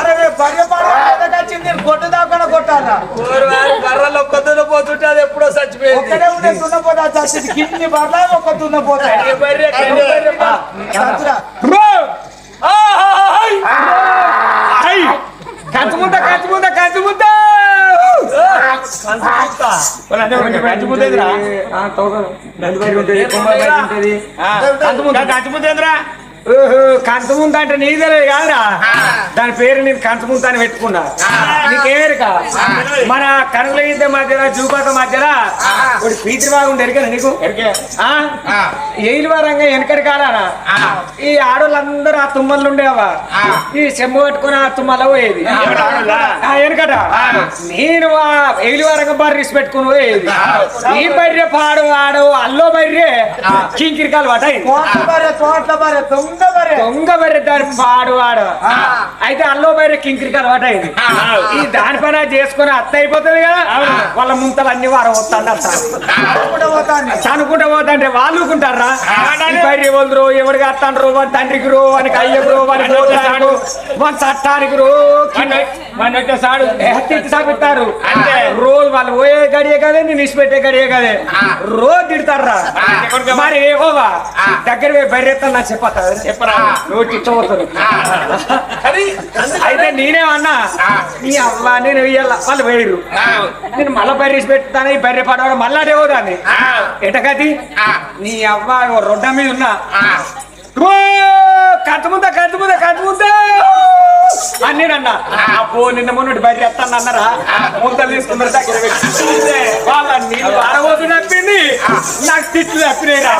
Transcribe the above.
అరే పడిపోయింది కొట్టు దాకా కొట్టాలా బర్రలు ఒక్క అది ఎప్పుడో చచ్చిపోయింది. ఒక్కడే ఉండే చచ్చింది. కిడ్నీ బర్ర ఒక్క దున్నపోతా కచ్చుకుంటా కచ్చుకుంటా కచ్చుకుంటా కంచుముద్దేంద్రా కంచుముద్దేదిరా కంచముంత అంటే నీ కాదురా దాని పేరు నేను కంచముంత అని పెట్టుకున్నా. నీకేరుక మన కనుల యుద్ధ మధ్యలో జూపాత మధ్యలో ఒకటి పీతిరి బాగుంది ఎరికనా నీకు? ఆ? ఏలు వారంగా వెనకటి కాలానా? ఈ ఆడోళ్ళందరూ ఆ తుమ్మలు ఉండేవా? ఈ చెంబు పట్టుకుని ఆ తుమ్మలో పోయేది. ఆ, వెనకట? నేను ఆ ఏలు వారంగా బర్రీస్ పెట్టుకుని పోయేది. ఈ బర్రె పాడు ఆడు అల్లో బర్రె కింకిరికాలు పట్టాయి తోటల బర్రె దొంగ దాని పాడు వాడు అయితే అల్లో బర్రె కింకిరికాలు పట్టాయి ఈ దాని పని అది చేసుకుని అత్త అయిపోతుంది కదా. వాళ్ళ ముంతలు అన్ని వారం వస్తాను చనుకుంటా పోతుంటే వాళ్ళు ఊరుకుంటారా ఈ బర్రె వదురు ఎవరికి అత్తండ్రు వాని తండ్రికి రో వానికి అయ్యకు వాని పోతాడు వాని చట్టానికి రో సాడు. సాపిస్తారు రోజు వాళ్ళు పోయే గడియే కదే నేను ఇచ్చిపెట్టే గడియే కదే. రోజు తిడతారా? మరి ఏవోవా దగ్గర పోయి బర్రెత్తా నా చెప్పతా చెప్పరా? నువ్వు తిట్టవద్దు అయితే నేనేమన్నా నీ అవ్వ నేను ఇయ్యాల వాళ్ళు వేయరు నేను మళ్ళా బర్రెసి పెడతాను ఈ బర్రె పడవడం మళ్ళా దేవదాన్ని ఎటకది నీ అవ్వ రొడ్డ మీద ఉన్నా. ఓ, కట్టుముద్ద కట్టుముద్ద కట్టుముద్ద అని నేను అన్నా అప్పో నిన్న మొన్నటి బయట ఎత్తాను అన్నారా? ముద్దలు తీసుకున్నారు దగ్గర వాళ్ళ నీళ్ళు వాడబోతు నప్పింది నాకు తిట్లు తప్పినాయి రా.